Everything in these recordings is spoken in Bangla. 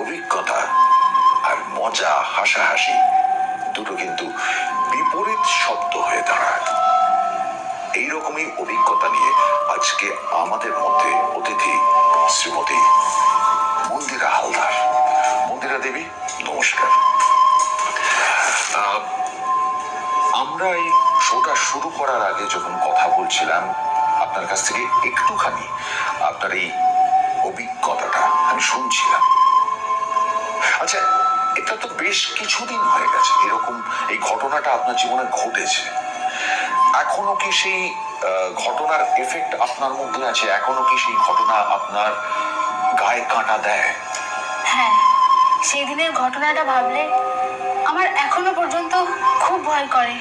অভিজ্ঞতা আর মজা হাসাহাসি দুটো কিন্তু বিপরীত শব্দ হয়ে দাঁড়ায়। এইরকমই অভিজ্ঞতা নিয়ে আজকে আমাদের মধ্যে অতিথি শ্রীমতী মন্দিরা হালদার। মন্দিরা দেবী, নমস্কার। আমরা এই শোটা শুরু করার আগে যখন কথা বলছিলাম, আপনার কাছ থেকে একটুখানি আপনার এই অভিজ্ঞতাটা আমি শুনছিলাম। আচ্ছা এটা তো বেশ কিছুদিন হয়ে গেছে। এরকম এই ঘটনাটা আপনার জীবনে ঘটেছে। এখনও কি সেই ঘটনার এফেক্ট আপনার মধ্যে আছে? এখনও কি সেই ঘটনা আপনার গায়ে কাঁটা দেয়? হ্যাঁ সেই দিনের ঘটনাটা ভাবলে আমার এখনও পর্যন্ত খুব ভয় করে।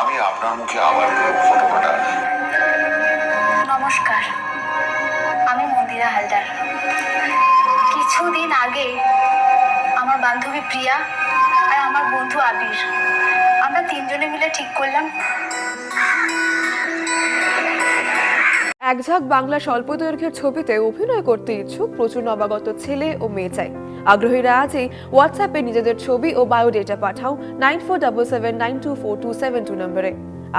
আমি আপনার মুখে আবার ঘটনাটা। নমস্কার। কিছুদিন আগে আমার বান্ধবী প্রিয়া আর আমার বন্ধু আবির আমরা তিনজনে মিলে ঠিক করলাম। এক ঝাঁক বাংলা স্বল্প দৈর্ঘ্যের ছবিতে অভিনয় করতে ইচ্ছুক প্রচুর নবাগত ছেলে ও মেয়ে চাই। আগ্রহীরা আজই হোয়াটসঅ্যাপে নিজেদের ছবি ও বায়োডেটা পাঠাও nine four double seven nine two four two seven two নম্বরে।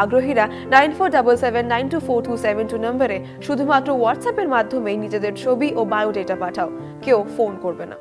আগ্রহীরা nine four double seven nine two four two seven two নম্বরে শুধুমাত্র হোয়াটসঅ্যাপের মাধ্যমে নিজেদের ছবি ও বায়োডেটা পাঠাও। কেউ ফোন করবে না।